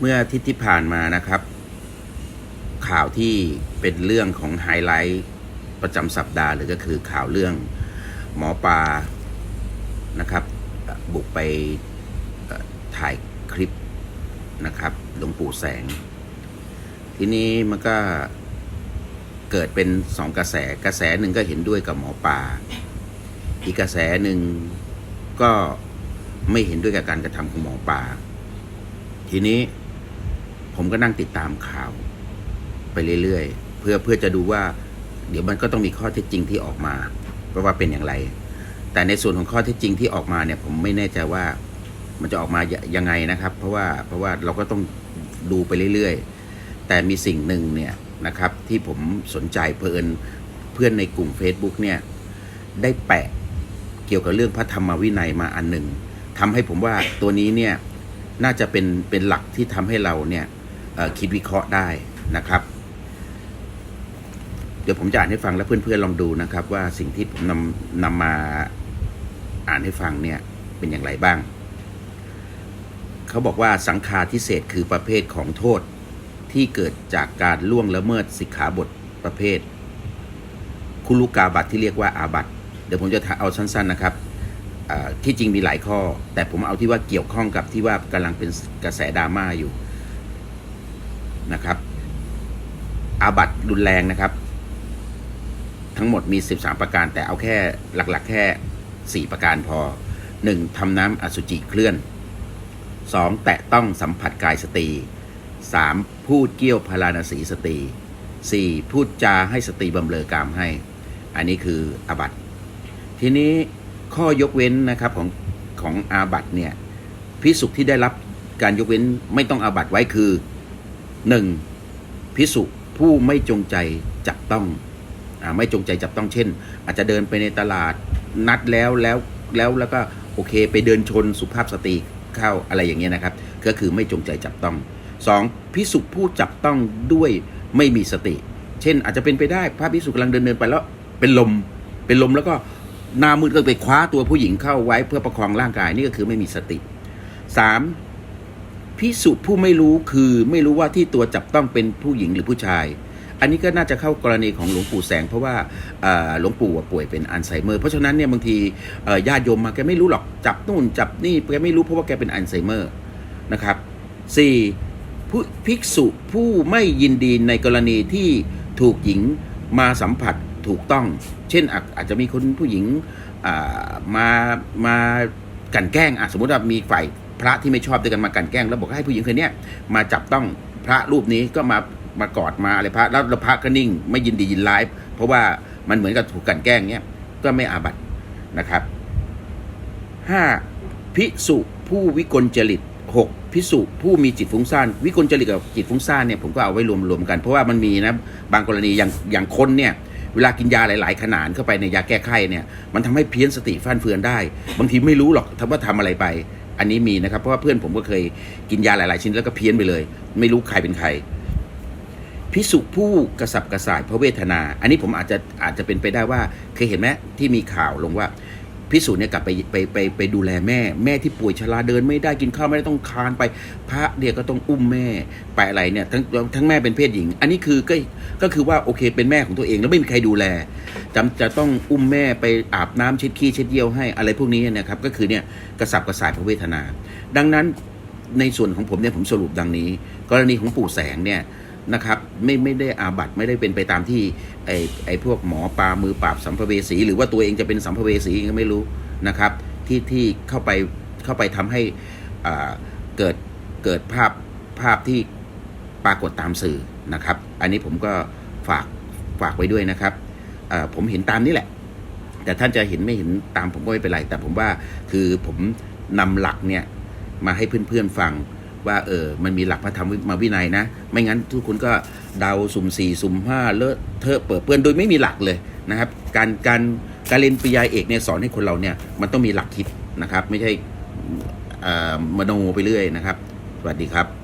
เมื่ออาทิตย์ที่ผ่านมานะครับ ข่าวที่เป็นเรื่องของไฮไลท์ประจำสัปดาห์หรือก็คือข่าวเรื่องหมอปลานะครับ บุกไปถ่ายคลิปนะครับหลวงปู่แสง ทีนี้มันก็เกิดเป็นสองกระแสกระแสหนึ่งก็เห็นด้วยกับหมอปลาอีกกระแสหนึ่งก็ไม่เห็นด้วยกับการกระทำของหมอปลาทีนี้ ผมก็นั่งติดตามข่าวไปเรื่อยๆ เพื่อเพื่อจะดูว่า เดี๋ยวมันก็ต้องมีข้อเท็จจริงที่ออกมาว่าว่าเป็นอย่างไร แต่ในส่วนของข้อเท็จจริงที่ออกมาเนี่ย ผมไม่แน่ใจว่ามันจะออกมายังไงนะครับ เพราะว่าเพราะว่าเราก็ต้องดูไปเรื่อยๆ แต่มีสิ่งหนึ่งเนี่ยนะครับ ที่ผมสนใจเพลินเพื่อนในกลุ่ม Facebook เนี่ยได้แปะเกี่ยวกับเรื่องพระธรรมวินัยมาอันหนึ่งทำให้ผมว่าตัวนี้เนี่ยน่าจะเป็นเป็นหลักที่ทำให้เราเนี่ย คิดวิเคราะห์ได้นะครับ เดี๋ยวผมจะอ่านให้ฟังแล้วเพื่อนๆลองดูนะครับ ว่าสิ่งที่ผมนำนำมาอ่านให้ฟังเนี่ยเป็นอย่างไรบ้าง เขาบอกว่าสังฆาทิเศษคือประเภทของโทษที่เกิดจากการล่วงละเมิดสิกขาบทประเภท คุลุกาบัตที่เรียกว่าอาบัตเดี๋ยวผมจะเอาสั้น ๆนะครับที่จริงมีหลายข้อ แต่ผมเอาที่ว่าเกี่ยวข้องกับที่ว่ากำลังเป็นกระแสดราม่าอยู่ นะครับ อาบัตรุนแรงนะครับ ทั้งหมดมี 13 ประการ แต่เอาแค่หลักๆ แค่ 4 ประการพอ 1. ทำน้ำอสุจิเคลื่อน 2. แตะต้องสัมผัสกายสตรี 3. พูดเกี่ยวพาราณสีสตรี 4. พูดจาให้สตรีบำเรอกามให้ อันนี้คืออาบัตทีนี้ข้อยกเว้นนะครับของของอาบัตเนี่ยพิสุที่ได้รับการยกเว้นไม่ต้องอาบัตไว้คือ 1. พิสุผู้ไม่จงใจจับต้องอไม่จงใจจับต้องเช่น อาจจะเดินไปในตลาดนัดแล้วแล้วแล้วแล้วก็โอเค ไปเดินชนสุภาพสตรีเข้าอะไรอย่างเงี้ยนะครับ ก็คือไม่จงใจจับต้อง 2. พิสุผู้จับต้องด้วยไม่มีสติ เช่น อาจจะเป็นไปได้พระพิสุกำลังเดินเดินไปแล้วเป็นลมเป็นลมแล้วก็หน้ามืดก็ไปคว้าตัวผู้หญิงเข้าไว้เพื่อประคองร่างกายนี่ก็คือไม่มีสติ 3. พิสุผู้ไม่รู้คือไม่รู้ว่าที่ตัวจับต้องเป็นผู้หญิงหรือผู้ชาย อันนี้ก็น่าจะเข้ากรณีของหลวงปู่แสง เพราะว่าหลวงปู่ป่วยเป็นอัลไซเมอร์ เพราะฉะนั้นเนี่ยบางทีญาติโยมมาแกไม่รู้หรอกจับนู่นจับนี่แกไม่รู้เพราะว่าแกเป็นอัลไซเมอร์นะครับ 4. ผู้ภิกษุผู้ไม่ยินดีในกรณีที่ถูกหญิงมาสัมผัสถูกต้อง เช่นอาจจะมีคนผู้หญิงมามากันแกล้งอะสมมติว่ามีฝ่าย พระที่ไม่ชอบด้วยกันมากันแกล้งแล้วบอกให้ผู้หญิงคนนี้มาจับต้องพระรูปนี้ก็มามากอดมาอะไรพระแล้วพระก็นิ่ง ไม่ยินดียินร้ายเพราะว่ามันเหมือนกับถูกกันแกล้งเนี้ยก็ไม่อาบัตินะครับห้าพิสุผู้วิกลจริตหกพิสุผู้มีจิตฟุ้งซ่านวิกลจริตกับจิตฟุ้งซ่านเนี่ยผมก็เอาไว้รวมๆกันเพราะว่ามันมีนะบางกรณีอย่างอย่างคนเนี่ยเวลากินยาหลาย ๆ ขนาดเข้าไปในยาแก้ไข้เนี่ยมันทำให้เพี้ยนสติฟั่นเฟือนได้ บางทีไม่รู้หรอกทว่าทำอะไรไป อันนี้มีนะครับ เพราะว่าเพื่อนผมก็เคยกินยาหลาย ๆ ชิ้นแล้วก็เพี้ยนไปเลย ไม่รู้ใครเป็นใคร พิสุผู้กระสับกระส่ายเพราะเวทนา อันนี้ผมอาจจะอาจจะเป็นไปได้ว่า เคยเห็นไหมที่มีข่าวลงว่า พิสูจน์เนี่ยกลับไปไปไปไปดูแลแม่ แม่ที่ป่วยชราเดินไม่ได้กินข้าวไม่ได้ต้องคานไป พระเนี่ยก็ต้องอุ้มแม่ไปอะไรเนี่ยทั้งทั้งแม่เป็นเพศหญิง อันนี้คือก็ก็คือว่าโอเคเป็นแม่ของตัวเองแล้วไม่มีใครดูแลจำจะต้องอุ้มแม่ไปอาบน้ำเช็ดขี้เช็ดเยี่ยวให้อะไรพวกนี้นะครับก็คือเนี่ยกระสับกระส่ายพระเวทนา ดังนั้นในส่วนของผมเนี่ยผมสรุปดังนี้ กรณีของปู่แสงเนี่ย นะครับไม่ไม่ได้อาบัตไม่ได้เป็นไปตามที่ไอไอพวกหมอปลามือปราบสัมภเวสี หรือว่าตัวเองจะเป็นสัมภเวสีก็ไม่รู้นะครับ ที่ที่เข้าไปเข้าไปทำให้อ่าเกิดเกิดภาพภาพที่ปรากฏตามสื่อนะครับ อันนี้ผมก็ฝากฝากไว้ด้วยนะครับอ่าผมเห็นตามนี้แหละ แต่ท่านจะเห็นไม่เห็นตามผมก็ไม่เป็นไร แต่ผมว่าคือผมนำหลักเนี่ยมาให้เพื่อนๆฟัง ว่าเออมันมีหลักพระธรรมมาวินัยนะ ไม่งั้นทุกคนก็เดาสุ่มสี่สุ่มห้าเลอะเทอะเปิดเปื้อนโดยไม่มีหลักเลยนะครับ การการการเรียนปริญญาเอกเนี่ยสอนให้คนเราเนี่ยมันต้องมีหลักคิดนะครับ ไม่ใช่มโนไปเรื่อยนะครับ สวัสดีครับ